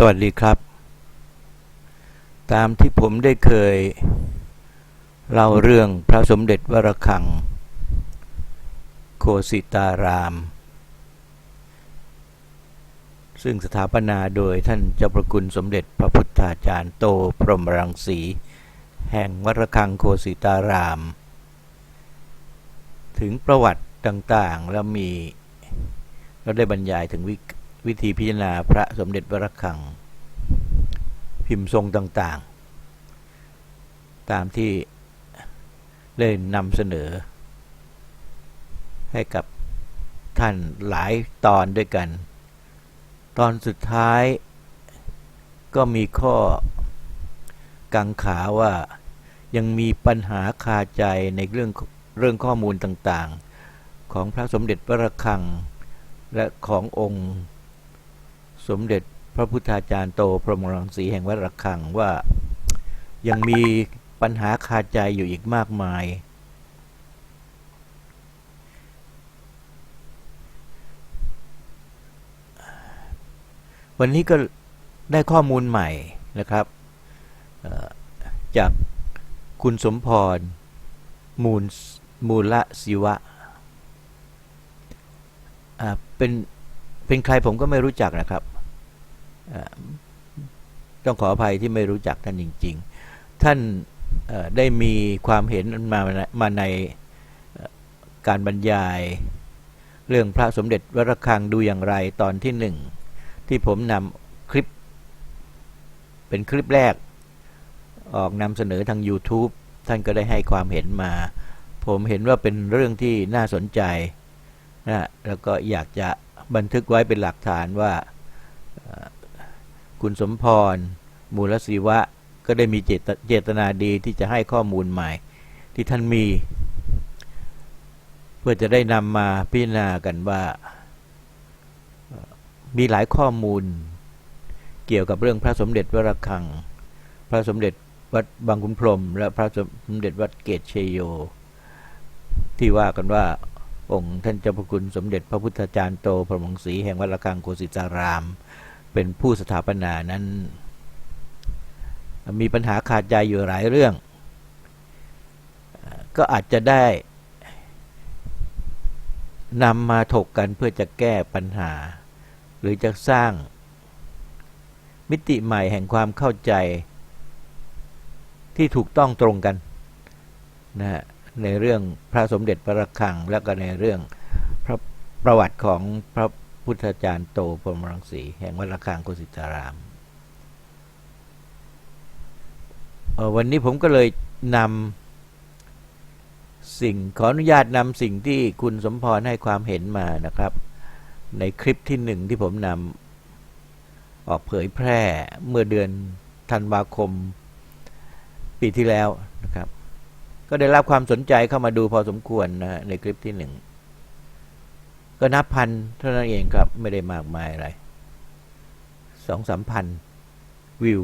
สวัสดีครับ ตามที่ผมได้เคย เล่าเรื่องพระสมเด็จวรคัง โคสิตาราม ซึ่งสถาปนาโดยท่านเจ้าประคุณสมเด็จพระพุทธาจารย์โตพรหมรังสี แห่งวัดระฆังโคสิตาราม ถึงประวัติต่างๆ แล้วมีเราได้บรรยายถึงวิ วิธีพิจารณาพระสมเด็จวระคัง พิมพ์ทรงต่างๆ ตามที่ได้นำเสนอ ให้กับท่านหลายตอนด้วยกัน ตอนสุดท้ายก็มีข้อกังขาว่ายังมีปัญหาคาใจในเรื่องเรื่องข้อมูลต่างๆ ของพระสมเด็จพระคัง และขององค์ สมเด็จพระพุทธาจารย์โตพรหมรังสีแห่งวัดระฆังว่ายังมีปัญหาคาใจอยู่อีกมากมาย วันนี้ก็ได้ข้อมูลใหม่นะครับจากคุณสมพร มูลมูลศิวะเป็นเป็นใครผมก็ไม่รู้จักนะครับ ต้องขออภัยที่ไม่รู้จักท่านจริง ๆ ท่านได้มีความเห็นมามาในการบรรยาย เรื่องพระสมเด็จวรคังดูอย่างไรตอนที่หนึ่งที่ผมนำคลิป เป็นคลิปแรก ออกนำเสนอทาง YouTube ท่านก็ได้ให้ความเห็นมา ผมเห็นว่าเป็นเรื่องที่น่าสนใจนะแล้วก็อยากจะบันทึกไว้เป็นหลักฐานว่า คุณสมพร มูลศิวะ ก็ได้มีเจตเจตนาดีที่จะให้ข้อมูลใหม่ ที่ท่านมี เพื่อจะได้นำมาพิจารณากันว่า มีหลายข้อมูล เกี่ยวกับเรื่องพระสมเด็จวรคัง พระสมเด็จวัดบางขุนพรม และพระสมเด็จวัดเกตเชโย ที่ว่ากันว่าองค์ท่านเจ้าพระคุณสมเด็จพระพุทธจารย์โตพระมงศรีแห่งวัดระฆังโกสิตาราม เป็นผู้สถาปนานั้น มีปัญหาขาดใจอยู่หลายเรื่อง ก็อาจจะได้นำมาถกกันเพื่อจะแก้ปัญหา หรือจะสร้างมิติใหม่แห่งความเข้าใจ ที่ถูกต้องตรงกันนะฮะในเรื่องพระสมเด็จพระระฆังแล้วก็ในเรื่องพระประวัติของพระ พุทธาจารย์โตพรมรังสี แห่งวัดระฆังโกสิตารามออวันนี้ผมก็เลยนำสิ่งขออนุญาตนำสิ่งที่คุณสมพรให้ความเห็นมานะครับ ในคลิปที่หนึ่งที่ผมนำออกเผยแพร่เมื่อเดือนธันวาคมปีที่แล้วนะครับ ก็ได้รับความสนใจเข้ามาดูพอสมควรนะฮะในคลิปที่หนึ่ง ก็นับพันเท่านั้นเองครับไม่ได้มากมายอะไรสองสามพันวิว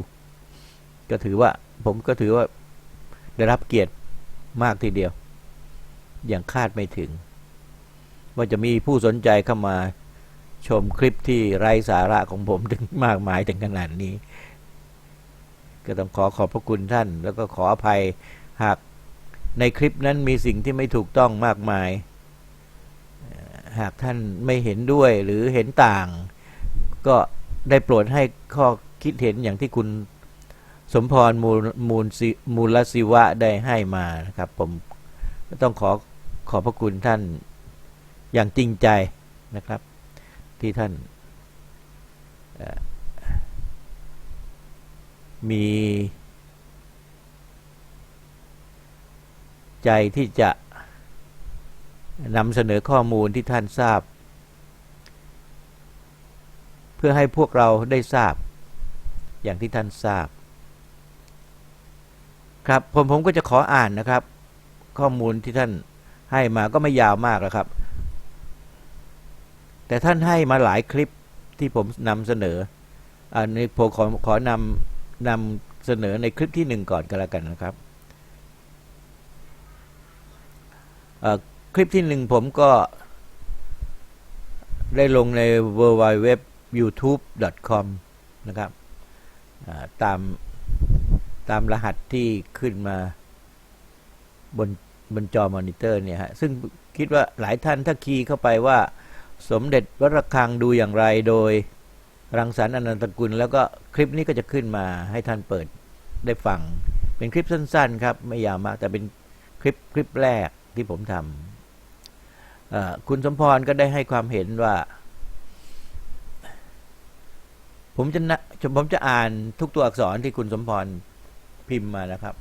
ก็ถือว่าผมก็ถือว่าได้รับเกียรติมากทีเดียว อย่างคาดไม่ถึง ว่าจะมีผู้สนใจเข้ามาชมคลิปที่ไร้สาระของผมถึงมากมายถึงขนาดนี้ ก็ต้องขอขอบพระคุณท่าน แล้วก็ขออภัยหากในคลิปนั้นมีสิ่งที่ไม่ถูกต้องมากมาย หากท่านไม่เห็นด้วยหรือเห็นต่าง ก็ได้โปรดให้ข้อคิดเห็นอย่างที่คุณสมพรมูลมูลมูลศิวะได้ให้มานะครับ ผมต้องขอขอบพระคุณท่านอย่างจริงใจนะครับ ที่ท่านมีใจที่จะ นำเสนอข้อมูลที่ท่านทราบ เพื่อให้พวกเราได้ทราบ อย่างที่ท่านทราบ ครับผมผมก็จะขออ่านนะครับ ข้อมูลที่ท่านให้มาก็ไม่ยาวมากแล้วครับ แต่ท่านให้มาหลายคลิปที่ผมนำเสนออันนี้ผมขอขอนำนำเสนอในคลิปที่หนึ่งก่อนก็แล้วกันนะครับอ่อ คลิปที่หนึ่งผมก็ได้ลงใน w w w youtube com นะครับตามตามรหัสที่ขึ้นมาบนบนจอมอนิเตอร์เนี่ยฮะซึ่งคิดว่าหลายท่านถ้าคีย์เข้าไปว่า สมเด็จวัดระฆังดูอย่างไรโดยรังสรรค์อนันตกุล แล้วก็คลิปนี้ก็จะขึ้นมาให้ท่านเปิดได้ฟัง เป็นคลิปสั้น ๆ ครับ ไม่ยาวมากแต่เป็นคลิปคลิปแรกที่ผมทำ คุณสมพรก็ได้ให้ความเห็นว่า ผมจะนะผมจะอ่านทุกตัวอักษรที่คุณสมพรพิมพ์มานะครับ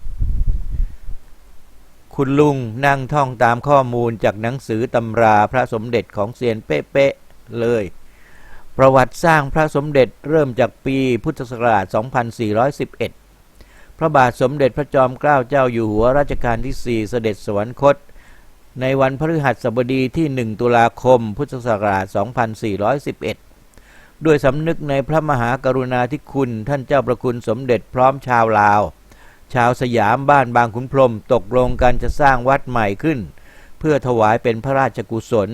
คุณลุงนั่งท่องตามข้อมูลจากหนังสือตำราพระสมเด็จของเซียนเป๊ะๆเลย ประวัติสร้างพระสมเด็จเริ่มจากปีพุทธศักราช 2411 พระบาทสมเด็จพระจอมเกล้าเจ้าอยู่หัวรัชกาลที่ 4 เสด็จสวรรคต ในวันพฤหัสบดีที่ 1 ตุลาคม พุทธศักราช 2411 ด้วยสำนึกในพระมหากรุณาธิคุณท่านเจ้าประคุณสมเด็จพร้อมชาวลาว ชาวสยามบ้านบางขุนพรมตกลงกันจะสร้างวัดใหม่ขึ้น เพื่อถวายเป็นพระราชกุศล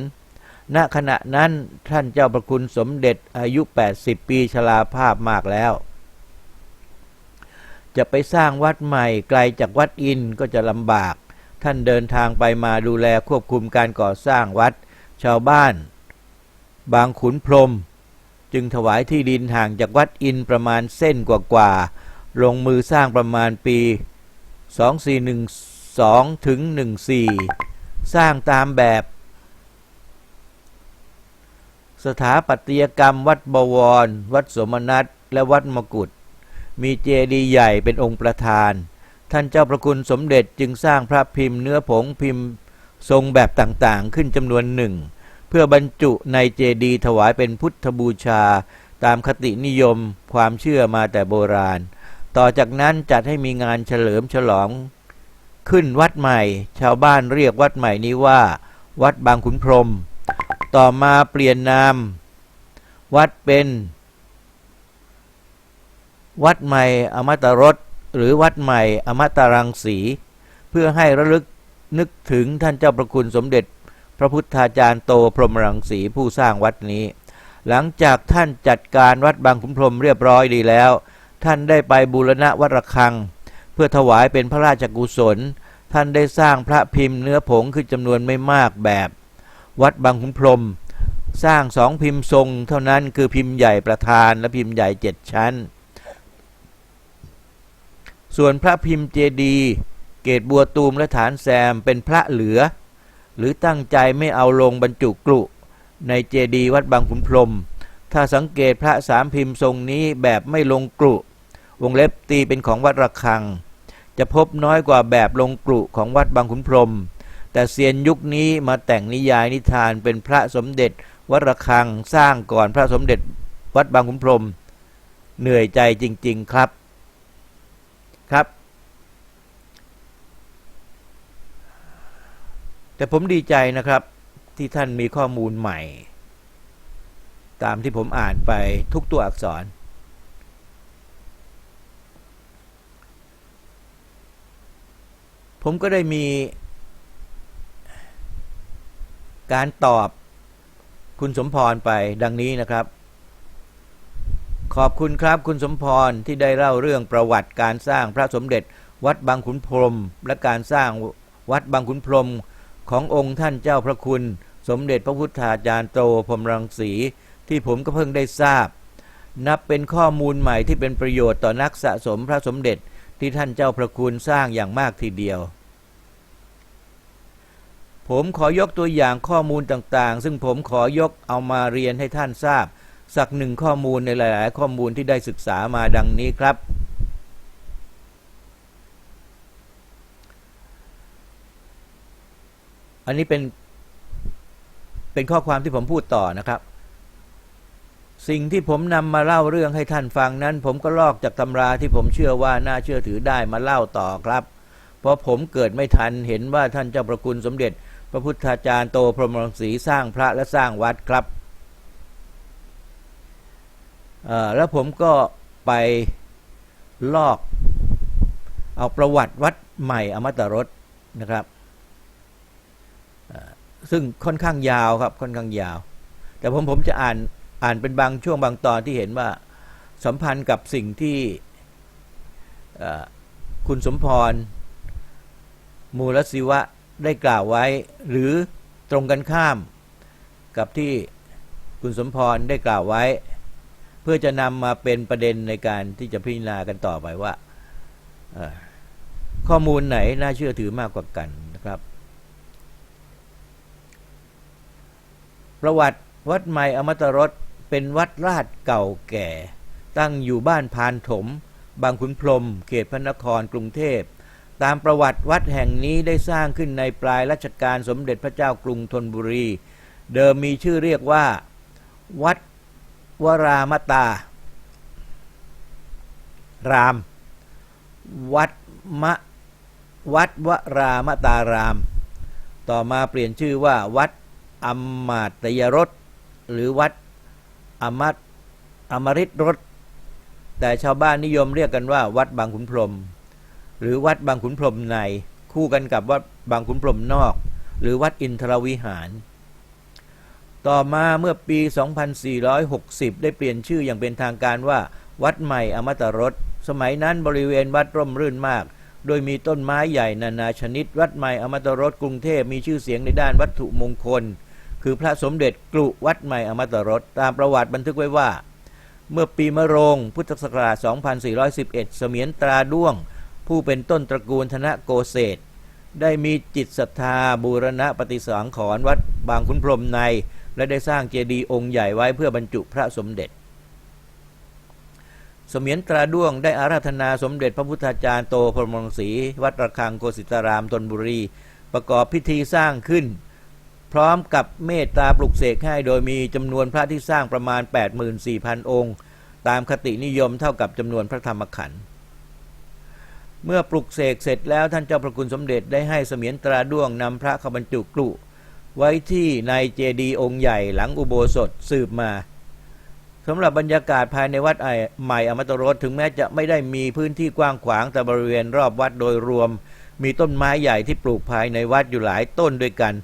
ณขณะนั้นท่านเจ้าประคุณสมเด็จอายุ 80 ปีชราภาพมากแล้ว จะไปสร้างวัดใหม่ไกลจากวัดอินก็จะลำบาก ท่านเดินทางไปมาดูแลควบคุมการก่อสร้างวัด ชาวบ้าน บางขุนพรม จึงถวายที่ดินห่างจากวัดอินประมาณเส้นกว่าๆลงมือสร้างประมาณปี 2412ถึง14 สร้างตามแบบ สถาปัตยกรรมวัดบวร วัดสมนัตและวัดมกุฏมีเจดีย์ใหญ่เป็นองค์ประธาน ท่านเจ้าประคุณสมเด็จจึงสร้างพระพิมพ์เนื้อผงพิมพ์ทรงแบบต่างๆ ขึ้นจำนวนหนึ่ง เพื่อบรรจุในเจดีย์ถวายเป็นพุทธบูชา ตามคตินิยมความเชื่อมาแต่โบราณ ต่อจากนั้นจัดให้มีงานเฉลิมฉลอง ขึ้นวัดใหม่ ชาวบ้านเรียกวัดใหม่นี้ว่า วัดบางขุนพรม ต่อมาเปลี่ยนนาม วัดเป็น วัดใหม่อมตะรส หรือวัดใหม่อมตะรังสี เพื่อให้ระลึกนึกถึงท่านเจ้าประคุณสมเด็จ พระพุทธาจารย์โตพรหมรังสีผู้สร้างวัดนี้ หลังจากท่านจัดการวัดบางขุนพรหมเรียบร้อยดีแล้ว ท่านได้ไปบูรณะวัดระฆัง เพื่อถวายเป็นพระราชกุศล ท่านได้สร้างพระพิมพ์เนื้อผงขึ้นจำนวนไม่มากแบบ วัดบางขุนพรหมสร้างสองพิมพ์ทรง เท่านั้นคือพิมพ์ใหญ่ประธานและพิมพ์ใหญ่เจ็ดชั้น ส่วนพระพิมพ์เจดีย์เกตบัวตูมและฐานแซมเป็นพระเหลือ หรือตั้งใจไม่เอาลงบรรจุกรุในเจดีย์วัดบางขุนพรม ถ้าสังเกตพระสามพิมพ์ทรงนี้แบบไม่ลงกรุวงเล็บตีเป็นของวัดระฆัง จะพบน้อยกว่าแบบลงกรุของวัดบางขุนพรม แต่เซียนยุคนี้มาแต่งนิยายนิทานเป็นพระสมเด็จวัดระฆังสร้างก่อนพระสมเด็จวัดบางขุนพรม เหนื่อยใจจริง ๆ ครับ ครับ แต่ผมดีใจนะครับที่ท่านมีข้อมูลใหม่ ตามที่ผมอ่านไปทุกตัวอักษร ผมก็ได้มีการตอบคุณสมพรไปดังนี้นะครับ ขอบคุณครับคุณสมพรที่ได้เล่าเรื่องประวัติการสร้างพระสมเด็จ วัดบางขุนพรม และการสร้างวัดบางขุนพรม ขององค์ท่านเจ้าพระคุณ สมเด็จพระพุทธาจารย์โตพรหมรังสีที่ผมก็เพิ่งได้ทราบ นับเป็นข้อมูลใหม่ที่เป็นประโยชน์ต่อนักสะสมพระสมเด็จที่ท่านเจ้าพระคุณสร้างอย่างมากทีเดียว ผมขอยกตัวอย่างข้อมูลต่างๆ ซึ่งผมขอยกเอามาเรียนให้ท่านทราบ สักหนึ่งข้อมูลในหลาย ๆ ข้อมูลที่ได้ศึกษามาดังนี้ครับ อันนี้เป็นเป็นข้อความที่ผมพูดต่อนะครับ สิ่งที่ผมนำมาเล่าเรื่องให้ท่านฟังนั้น ผมก็ลอกจากตำราที่ผมเชื่อว่าน่าเชื่อถือได้มาเล่าต่อครับ เพราะผมเกิดไม่ทันเห็นว่าท่านเจ้าประคุณสมเด็จ พระพุทธาจารย์โตพรหมรังสีสร้างพระและสร้างวัดครับ แล้วผมก็ไปลอกเอาประวัติวัดใหม่อมตะรสนะครับ ซึ่งค่อนข้างยาวครับค่อนข้างยาว แต่ผมผมจะอ่านอ่านเป็นบางช่วงบางตอนที่เห็นว่าสัมพันธ์กับสิ่งที่คุณสมพร มูลศิวะได้กล่าวไว้ หรือตรงกันข้ามกับที่คุณสมพรได้กล่าวไว้ พื่อจะนำมาเป็นประเด็นในการที่จะพิจารณากันต่อไปว่าข้อมูลไหนน่าเชื่อถือมากกว่ากันนะครับ ประวัติวัดใหม่อมตรสเป็นวัดราชเก่าแก่ ตั้งอยู่บ้านพานถม บางขุนพรม เขตพระนครกรุงเทพ ตามประวัติวัดแห่งนี้ได้สร้างขึ้นในปลายรัชกาลสมเด็จพระเจ้ากรุงธนบุรี เดิมมีชื่อเรียกว่า วัด วรามตา ราม วัดมะวัดวรามตาราม ต่อมาเปลี่ยนชื่อว่า วัดอมมาตยรสหรือวัดอมัตอมริตรสแต่ชาวบ้านนิยมเรียกกันว่า วัดบางขุนพรม หรือวัดบางขุนพรมใน คู่กันกับวัดบางขุนพรมนอก หรือวัดอินทรวิหาร ต่อมาเมื่อปี 2460 ได้เปลี่ยนชื่ออย่างเป็นทางการว่า วัดใหม่อมตรสสมัยนั้นบริเวณวัดร่มรื่นมาก โดยมีต้นไม้ใหญ่นานาชนิด วัดใหม่อมตรสกรุงเทพมีชื่อเสียงในด้านวัตถุมงคล คือพระสมเด็จกรุวัดใหม่อมตรสตามประวัติบันทึกไว้ว่า เมื่อปีมะโรงพุทธศักราช 2411 เสมียนตราด้วง ผู้เป็นต้นตระกูลธนโกเศษได้มีจิตศรัทธาบูรณะปฏิสังขรณ์วัดบางขุนพรมใน และได้สร้างเจดีย์องค์ใหญ่ไว้เพื่อบรรจุพระสมเด็จ สมียนตราด้วงได้อาราธนาสมเด็จพระพุทธาจารย์โตพรหมรังสีวัดระฆังโกสิตารามธนบุรี ประกอบพิธีสร้างขึ้น พร้อมกับเมตตาปลุกเสกให้โดยมีจำนวนพระที่สร้างประมาณ 84,000 องค์ ตามคตินิยมเท่ากับจำนวนพระธรรมขันธ์เมื่อปลุกเสกเสร็จแล้วท่านเจ้าพระคุณสมเด็จได้ให้เสมียนตราด้วงนำพระเข้าบรรจุกลุ ไว้ที่ในเจดีย์องค์ใหญ่หลังอุโบสถสืบมาสำหรับบรรยากาศภายในวัดใหม่อมตะรสถึงแม้จะไม่ได้มีพื้นที่กว้างขวางแต่บริเวณรอบวัดโดยรวม มีต้นไม้ใหญ่ที่ปลูกภายในวัดอยู่หลายต้นด้วยกัน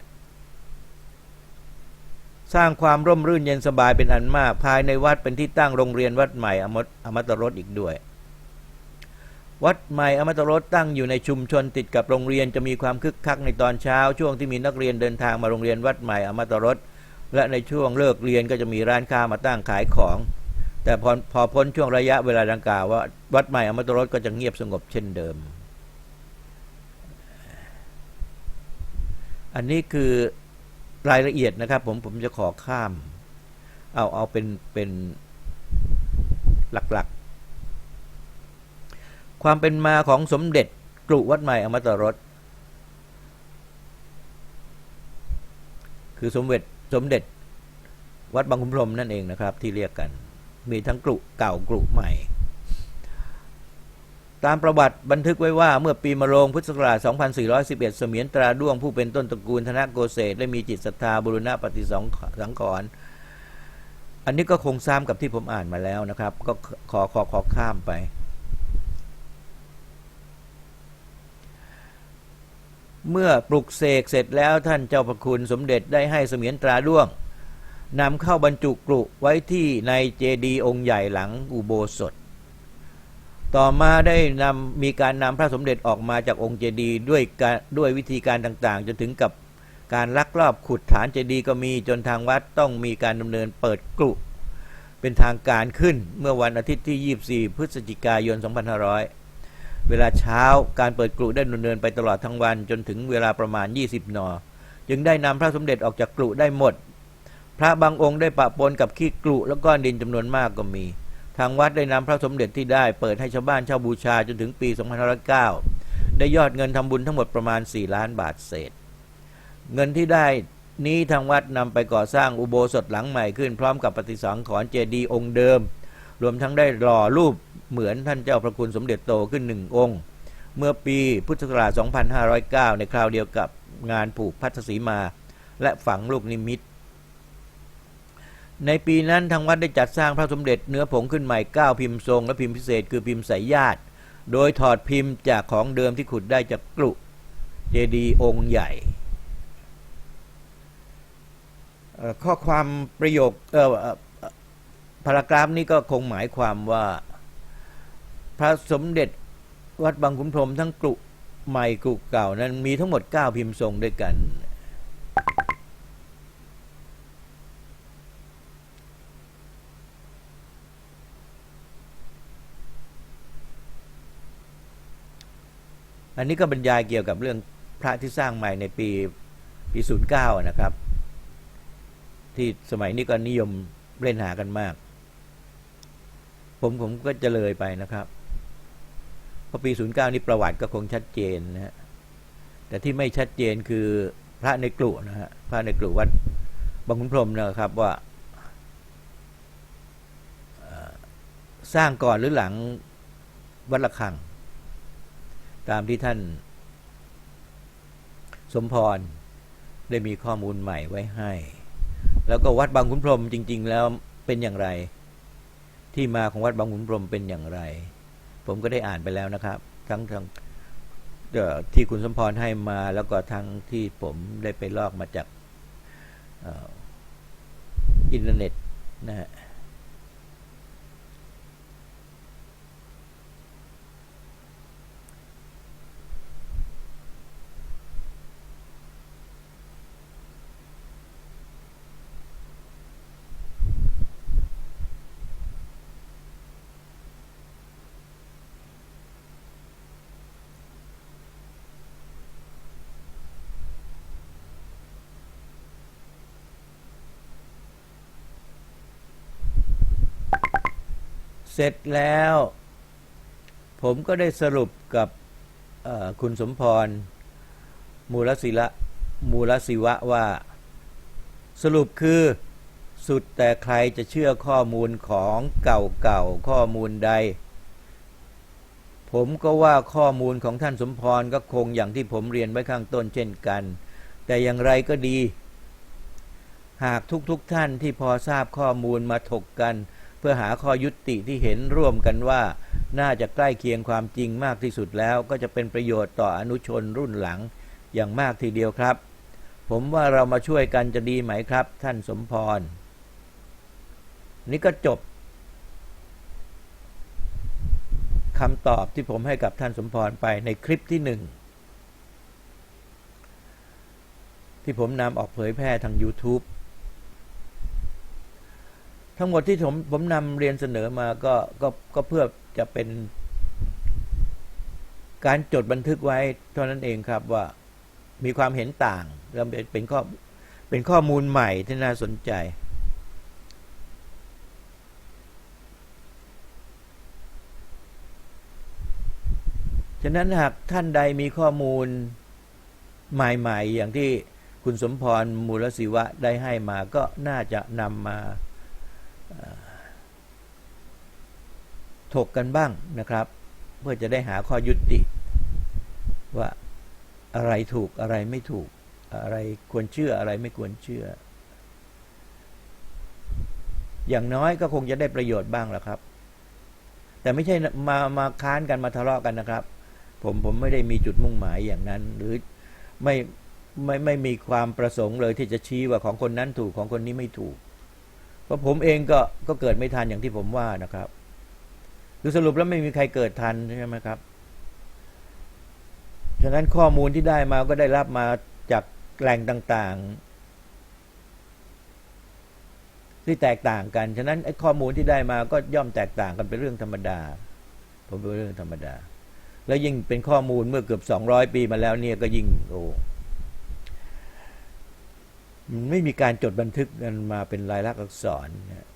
สร้างความร่มรื่นเย็นสบายเป็นอันมาก ภายในวัดเป็นที่ตั้งโรงเรียนวัดใหม่อมตอมตะรสอีกด้วย วัดใหม่อมตะรสตั้งอยู่ในชุมชนติดกับโรงเรียนจะมีความคึกคักในตอนเช้า ช่วงที่มีนักเรียนเดินทางมาโรงเรียนวัดใหม่อมตะรสและในช่วงเลิกเรียนก็จะมีร้านค้ามาตั้งขายของ แต่พอพอพ้นช่วงระยะเวลาดังกล่าวว่าวัดใหม่อมตะรสก็จะเงียบสงบเช่นเดิม อันนี้คือรายละเอียดนะครับ ผมผมจะขอข้าม เอาเอาเป็นเป็นหลัก ความเป็นมาของสมเด็จกรุวัดใหม่อมตะรสคือสมเด็จสมเด็จวัดบางขุนพรหมนั่นเองนะครับ ที่เรียกกัน มีทั้งกรุเก่ากรุใหม่ ตามประวัติบันทึกไว้ว่าเมื่อปีมะโรงพุทธศักราช 2411 เสมียนตราด้วงผู้เป็นต้นตระกูลธนโกเศษได้มีจิตศรัทธาบุรณะปฏิสังสังขรณ์อันนี้ก็คงซ้ำกับที่ผมอ่านมาแล้วนะครับ ก็ขอขอขอข้ามไป เมื่อปลุกเสกเสร็จแล้วท่านเจ้าพระคุณสมเด็จได้ให้เสมียนตราด้วงนำเข้าบรรจุกรุไว้ที่ในเจดีย์องค์ใหญ่หลังอุโบสถ ต่อมาได้นำมีการนำพระสมเด็จออกมาจากองค์เจดีย์ด้วยการด้วยวิธีการต่างๆ จนถึงกับการลักลอบขุดฐานเจดีย์ก็มีจนทางวัดต้องมีการดำเนินเปิดกรุเป็นทางการขึ้นเมื่อวันอาทิตย์ที่ 24 พฤศจิกายน 2500 เวลาเช้าการเปิดกรุได้ดำเนินไปตลอดทั้งวันจนถึงเวลาประมาณ 20 นอ จึงได้นำพระสมเด็จออกจากกรุได้หมด พระบางองค์ได้ปะปนกับขี้กรุแล้วก็ดินจำนวนมากก็มี ทางวัดได้นำพระสมเด็จที่ได้เปิดให้ชาวบ้านเช่าบูชาจนถึงปี2509ได้ยอดเงินทำบุญทั้งหมดประมาณ 4 ล้านบาทเศษ เงินที่ได้นี้ทางวัดนำไปก่อสร้างอุโบสถหลังใหม่ขึ้น พร้อมกับปฏิสังขรณ์เจดีย์องค์เดิม รวมทั้งได้หล่อรูปเหมือนท่านเจ้าพระคุณสมเด็จโตขึ้นหนึ่งองค์ เมื่อปีพุทธศักราช 2509 ในคราวเดียวกับงานผูกพัทสีมา และฝังลูกนิมิต ในปีนั้นทางวัดได้จัดสร้างพระสมเด็จเนื้อผงขึ้นใหม่ 9 พิมพ์ทรง และพิมพ์พิเศษคือพิมพ์สายญาติ โดยถอดพิมพ์จากของเดิมที่ขุดได้จากกรุเจดีองค์ใหญ่ข้อความประโยค พารากราฟนี้ก็คงหมายความว่า พระสมเด็จวัดบางขุนพรมทั้งกรุใหม่กรุเก่านั้นมีทั้งหมด 9 พิมพ์ทรงด้วยกัน อันนี้ก็บรรยายเกี่ยวกับเรื่องพระที่สร้างใหม่ในปีปี 09 นะครับ ที่สมัยนี้ก็นิยมเล่นหากันมาก ผมผมก็จะเลยไปนะครับเพราะปี 09 นี่ประวัติก็คงชัดเจนนะฮะแต่ที่ไม่ชัดเจนคือพระในกลุ่นะฮะพระในกลุ่วัดบางขุนพรมนะครับว่าสร้างก่อนหรือหลังวัดระฆัง ตามที่ท่าน สมพรได้มีข้อมูลใหม่ไว้ให้ แล้วก็วัดบางขุนพรมจริง ๆ แล้วเป็นอย่างไร ที่มาของวัดบางขุนพรหมเป็นอย่างไร ผมก็ได้อ่านไปแล้วนะครับ ทั้งทั้งที่คุณสมพรให้มาแล้วก็ทั้งที่ผมได้ไปลอกมาจากออินเทอร์เน็ตนะฮะ เสร็จแล้ว ผมก็ได้สรุปกับคุณสมพร มูลศิละมูลศิวะว่า สรุปคือสุดแต่ใครจะเชื่อข้อมูลของเก่าๆข้อมูลใด ผมก็ว่าข้อมูลของท่านสมพรก็คงอย่างที่ผมเรียนไว้ข้างต้นเช่นกัน แต่อย่างไรก็ดี หากทุกๆทท่านที่พอทราบข้อมูลมาถกกัน พื่อหาข้อยุติที่เห็นร่วมกันว่า น่าจะใกล้เคียงความจริงมากที่สุดแล้วก็จะเป็นประโยชน์ต่ออนุชนรุ่นหลังอย่างมากทีเดียวครับ ผมว่าเรามาช่วยกันจะดีไหมครับ ท่านสมพร นี่ก็จบคำตอบที่ผมให้กับท่านสมพรไปในคลิปที่หนึ่งที่ผมนำออกเผยแพร่ทาง YouTube ทั้งหมดที่ผมผมนำเรียนเสนอมาก็ก็ก็เพื่อจะเป็น การจดบันทึกไว้เท่านั้นเองครับว่ามีความเห็นต่างแล้วเป็นเป็นข้อเป็นข้อมูลใหม่ที่น่าสนใจ ฉะนั้นหากท่านใดมีข้อมูลใหม่ ๆ อย่างที่คุณสมพรมูลศิวะได้ให้มาก็น่าจะนำมา ถกกันบ้างนะครับ เพื่อจะได้หาข้อยุติ ว่าอะไรถูกอะไรไม่ถูก อะไรควรเชื่ออะไรไม่ควรเชื่อ อย่างน้อยก็คงจะได้ประโยชน์บ้างแหละครับ แต่ไม่ใช่มามาค้านกันมาทะเลาะกันนะครับ ผมผมไม่ได้มีจุดมุ่งหมายอย่างนั้น หรือไม่ไม่ไม่มีความประสงค์เลยที่จะชี้ว่าของคนนั้นถูกของคนนี้ไม่ถูก เพราะผมเองก็ก็เกิดไม่ทันอย่างที่ผมว่านะครับคือสรุปแล้วไม่มีใครเกิดทันใช่ไหมครับฉะนั้นข้อมูลที่ได้มาก็ได้รับมาจากแหล่งต่างๆ ที่แตกต่างกัน ฉะนั้นไอ้ข้อมูลที่ได้มาก็ย่อมแตกต่างกันเป็นเรื่องธรรมดา ผมเป็นเรื่องธรรมดา แล้วยิ่งเป็นข้อมูลเมื่อเกือบสองร้อยปีมาแล้วเนี่ยก็ยิ่งโอ้ ไม่มีการจดบันทึกกันมาเป็นลายลักษณ์อักษรนะ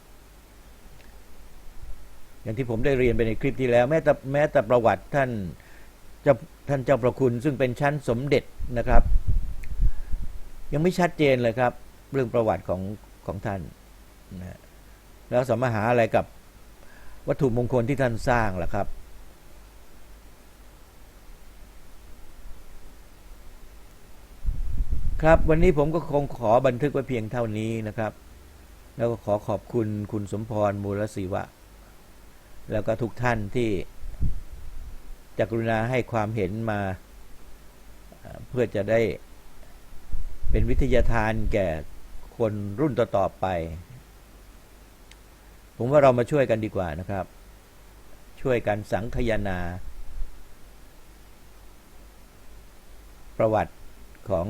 อย่างที่ผมได้เรียนไปในคลิปที่แล้ว แม้แต่แม้แต่ประวัติท่านเจ้าท่านเจ้าประคุณซึ่งเป็นชั้นสมเด็จนะครับ ยังไม่ชัดเจนเลยครับ เรื่องประวัติของของท่านนะแล้วสมหาอะไรกับวัตถุมงคลที่ท่านสร้างล่ะครับ ครับ วันนี้ผมก็คงขอบันทึกไว้เพียงเท่านี้นะครับ แล้วก็ขอขอบคุณคุณสมพรมูลศิวะ แล้วก็ทุกท่านที่จะกรุณาให้ความเห็นมาเพื่อจะได้เป็นวิทยาทานแก่คนรุ่นต่อๆไป ผมว่าเรามาช่วยกันดีกว่านะครับ ช่วยกันสังคายนา ประวัติของ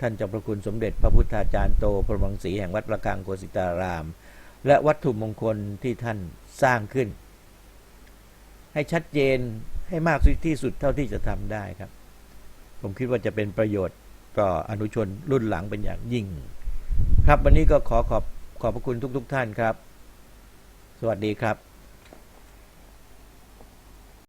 ท่านเจ้าพระคุณสมเด็จพระพุทธาจารย์โตพรหมังสีแห่งวัดประฆังโกสิตาราม และวัตถุมงคลที่ท่านสร้างขึ้น ให้ชัดเจนให้มากที่สุดเท่าที่จะทำได้ครับ ผมคิดว่าจะเป็นประโยชน์ต่ออนุชนรุ่นหลังเป็นอย่างยิ่ง ครับวันนี้ก็ขอขอบขอบพระคุณทุก ๆท่านครับ สวัสดีครับ